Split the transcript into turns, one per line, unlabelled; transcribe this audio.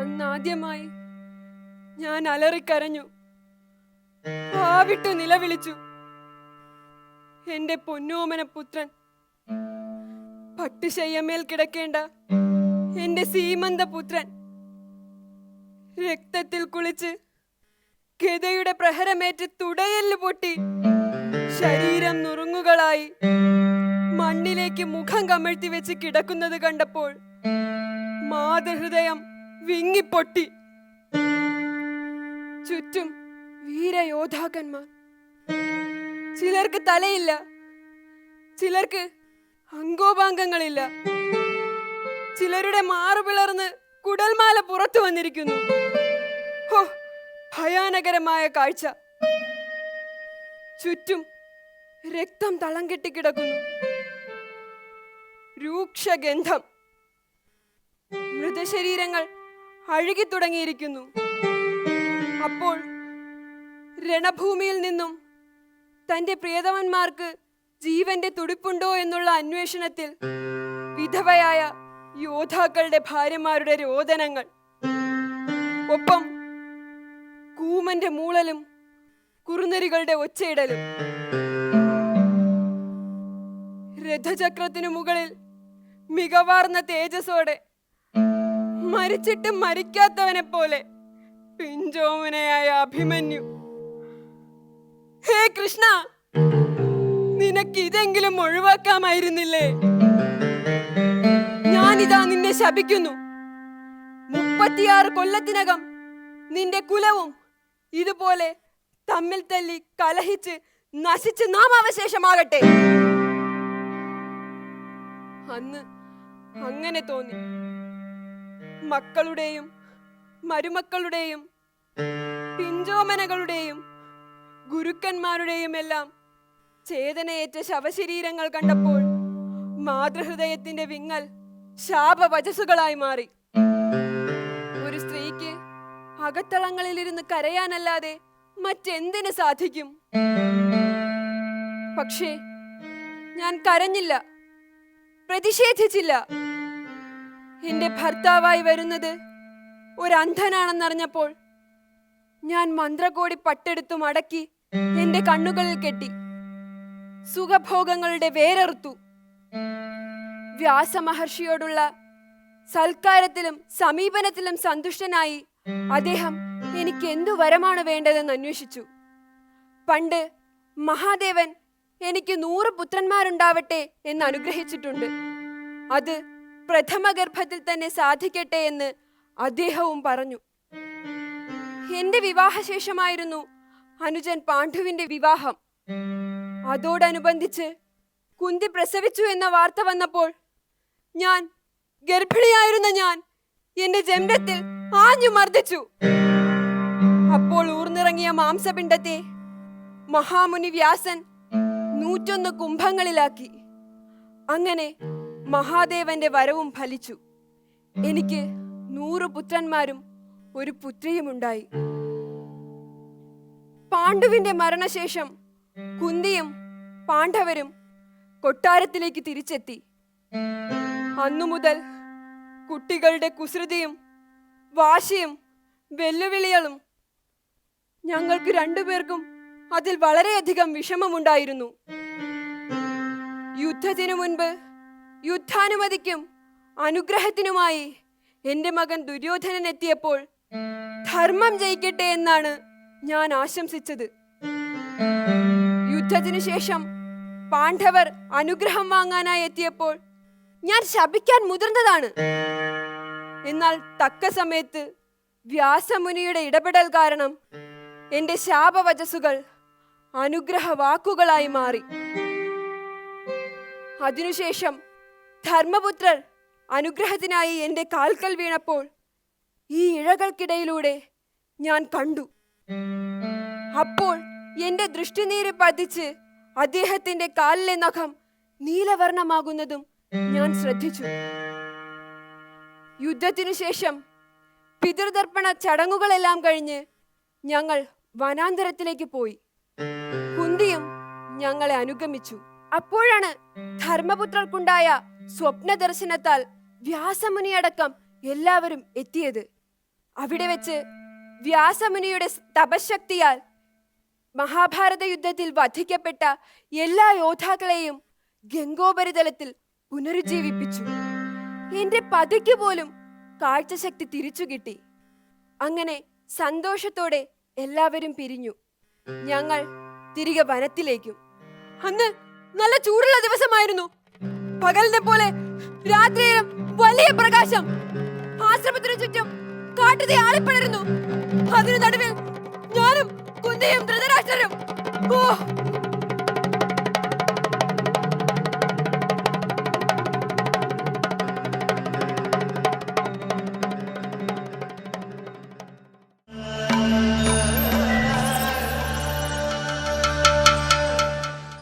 അന്നാദ്യമായി ഞാൻ അലറിക്കരഞ്ഞു. ആവിട്ട് നിലവിളിച്ചു. എന്റെ പൊന്നോമന പുത്രൻ പട്ടുശയ്യമേൽ കിടക്കേണ്ട എന്റെ സീമന്ത പുത്രൻ രക്തത്തിൽ കുളിച്ച് ഗതയുടെ പ്രഹരമേറ്റ് തുടയൽ പൊട്ടി ശരീരം നുറുങ്ങുകളായി മണ്ണിലേക്ക് മുഖം കമഴ്ത്തി വെച്ച് കിടക്കുന്നത് കണ്ടപ്പോൾ മാതൃഹൃദയം വിങ്ങിപ്പൊട്ടി. ചുറ്റും വീരയോദ്ധാക്കന്മാർ ചിലർക്ക് തലയില്ല ചിലർക്ക് അങ്കോപാംഗങ്ങളില്ല. ചിലരുടെ മാറു പിളർന്ന് കുടൽമാല പുറത്തു വന്നിരിക്കുന്നു. ഭയാനകരമായ കാഴ്ച. ചുറ്റും രക്തം തളം കെട്ടിക്കിടക്കുന്നു രൂക്ഷഗന്ധം. മൃതശരീരങ്ങൾ അഴുകി തുടങ്ങിയിരിക്കുന്നു അപ്പോൾ രണഭൂമിയിൽ നിന്നും തന്റെ പ്രിയതമന്മാർക്ക് ജീവന്റെ തുടിപ്പുണ്ടോ എന്നുള്ള അന്വേഷണത്തിൽ വിധവയായ യോദ്ധാക്കളുടെ ഭാര്യമാരുടെ രോദനങ്ങൾ. ഒപ്പം കൂമന്റെ മൂളലും കുറുനരികളുടെ ഒച്ചയിടലും. രഥചക്രത്തിനു മുകളിൽ മികവാർന്ന തേജസ്സോടെ മരിച്ചിട്ട് മരിക്കാത്തവനെ പോലെ പിഞ്ചോമനയായ അഭിമന്യു. ഹേ കൃഷ്ണ നിനക്ക് ഇതെങ്കിലും ഒഴിവാക്കാമായിരുന്നില്ലേ? ഞാനിതാ നിന്നെ ശപിക്കുന്നു. മുപ്പത്തിയാറ് കൊല്ലത്തിനകം നിന്റെ കുലവും ഇതുപോലെ തമ്മിൽ തല്ലി കലഹിച്ച് നശിച്ച് നാമാവശേഷമാകട്ടെ അന്ന് അങ്ങനെ തോന്നി. മക്കളുടെയും മരുമക്കളുടെയും പിഞ്ചോമനകളുടെയും ഗുരുക്കന്മാരുടെയും എല്ലാം ചേതനയേറ്റ ശവശരീരങ്ങൾ കണ്ടപ്പോൾ മാതൃഹൃദയത്തിന്റെ വിങ്ങൽ ശാപവചസ്സുകളായി മാറി. ഒരു സ്ത്രീക്ക് അകത്തളങ്ങളിലിരുന്ന് കരയാനല്ലാതെ മറ്റെന്തിനു സാധിക്കും? പക്ഷേ ഞാൻ കരഞ്ഞില്ല പ്രതിഷേധിച്ചില്ല. എന്റെ ഭർത്താവായി വരുന്നത് ഒരു അന്ധനാണെന്നറിഞ്ഞപ്പോൾ ഞാൻ മന്ത്രകോടി പട്ടെടുത്തു മടക്കി എന്റെ കണ്ണുകളിൽ കെട്ടി. സുഖഭോഗങ്ങളുടെ വേരറുത്തു. വ്യാസമഹർഷിയോടുള്ള സൽക്കാരത്തിലും സമീപനത്തിലും സന്തുഷ്ടനായി അദ്ദേഹം എനിക്ക് എന്തു വരമാണ് വേണ്ടതെന്ന് അന്വേഷിച്ചു. പണ്ട് മഹാദേവൻ എനിക്ക് നൂറ് പുത്രന്മാരുണ്ടാവട്ടെ എന്ന് അനുഗ്രഹിച്ചിട്ടുണ്ട്. അത് പ്രഥമ ഗർഭത്തിൽ തന്നെ സാധിക്കട്ടെ എന്ന് അദ്ദേഹവും പറഞ്ഞു. എന്റെ വിവാഹശേഷമായിരുന്നു അനുജൻ പാണ്ഡുവിന്റെ വിവാഹം. അതോടനുബന്ധിച്ച് കുന്തി പ്രസവിച്ചു എന്ന വാർത്ത വന്നപ്പോൾ ഞാൻ ഗർഭിണിയായിരുന്ന ഞാൻ എന്റെ ജംരത്തിൽ ആഞ്ഞു മർദ്ദിച്ചു. അപ്പോൾ ഊർന്നിറങ്ങിയ മാംസപിണ്ഡത്തെ മഹാമുനി വ്യാസൻ നൂറ്റൊന്ന് കുംഭങ്ങളിലാക്കി. അങ്ങനെ മഹാദേവന്റെ വരവും ഫലിച്ചു. എനിക്ക് നൂറ് പുത്രന്മാരും ഒരു പുത്രിയും ഉണ്ടായി. പാണ്ഡുവിന്റെ മരണശേഷം കുന്തിയും പാണ്ഡവരും കൊട്ടാരത്തിലേക്ക് തിരിച്ചെത്തി. അന്നു മുതൽ കുട്ടികളുടെ കുസൃതിയും വാശിയും വെല്ലുവിളികളും ഞങ്ങൾക്ക് രണ്ടുപേർക്കും അതിൽ വളരെയധികം വിഷമമുണ്ടായിരുന്നു. യുദ്ധത്തിനു മുൻപ് യുദ്ധാനുമതിക്കും. അനുഗ്രഹത്തിനുമായി എന്റെ മകൻ ദുര്യോധനൻ എത്തിയപ്പോൾ ധർമ്മം ജയിക്കട്ടെ എന്നാണ് ഞാൻ ആശംസിച്ചത്. യുദ്ധത്തിനു ശേഷം പാണ്ഡവർ അനുഗ്രഹം വാങ്ങാനായി എത്തിയപ്പോൾ ഞാൻ ശപിക്കാൻ മുതിർന്നതാണ്. എന്നാൽ തക്ക സമയത്ത് വ്യാസമുനിയുടെ ഇടപെടൽ കാരണം എന്റെ ശാപവചസ്സുകൾ അനുഗ്രഹ വാക്കുകളായി മാറി. അതിനുശേഷം ധർമ്മപുത്രർ അനുഗ്രഹത്തിനായി എന്റെ കാൽക്കൽ വീണപ്പോൾ ഈ ഇഴകൾക്കിടയിലൂടെ ഞാൻ കണ്ടു. അപ്പോൾ എന്റെ ദൃഷ്ടിനീര് പതിച്ച് അദ്ദേഹത്തിന്റെ കാലിലെ നഖം നീലവർണമാകുന്നതും ഞാൻ ശ്രദ്ധിച്ചു. യുദ്ധത്തിനു ശേഷം പിതൃതർപ്പണ ചടങ്ങുകളെല്ലാം കഴിഞ്ഞ് ഞങ്ങൾ വനാന്തരത്തിലേക്ക് പോയി. കുന്തിയും ഞങ്ങളെ അനുഗമിച്ചു. അപ്പോഴാണ് ധർമ്മപുത്രർക്കുണ്ടായ സ്വപ്ന ദർശനത്താൽ വ്യാസമുനിയടക്കം എല്ലാവരും എത്തിയത്. അവിടെ വെച്ച് വ്യാസമുനിയുടെ തപശക്തിയാൽ മഹാഭാരത യുദ്ധത്തിൽ വധിക്കപ്പെട്ട എല്ലാ യോദ്ധാക്കളെയും ഗംഗോപരിതലത്തിൽ പുനരുജ്ജീവിപ്പിച്ചു. എന്റെ പതിക്ക് പോലും കാഴ്ചശക്തി തിരിച്ചു കിട്ടി. അങ്ങനെ സന്തോഷത്തോടെ എല്ലാവരും പിരിഞ്ഞു. ഞങ്ങൾ തിരികെ വനത്തിലേക്കും. അന്ന് നല്ല ചൂടുള്ള ദിവസമായിരുന്നു. പകലിനെ പോലെ രാത്രിയിലും വലിയ പ്രകാശം. ആശ്രമത്തിനു ചുറ്റും കാട്ടുതീ ആളിപ്പടരുന്നു. അതിനു നടുവിൽ ഞാനും കുന്തിയും ധൃതരാഷ്ട്രരും. ഓ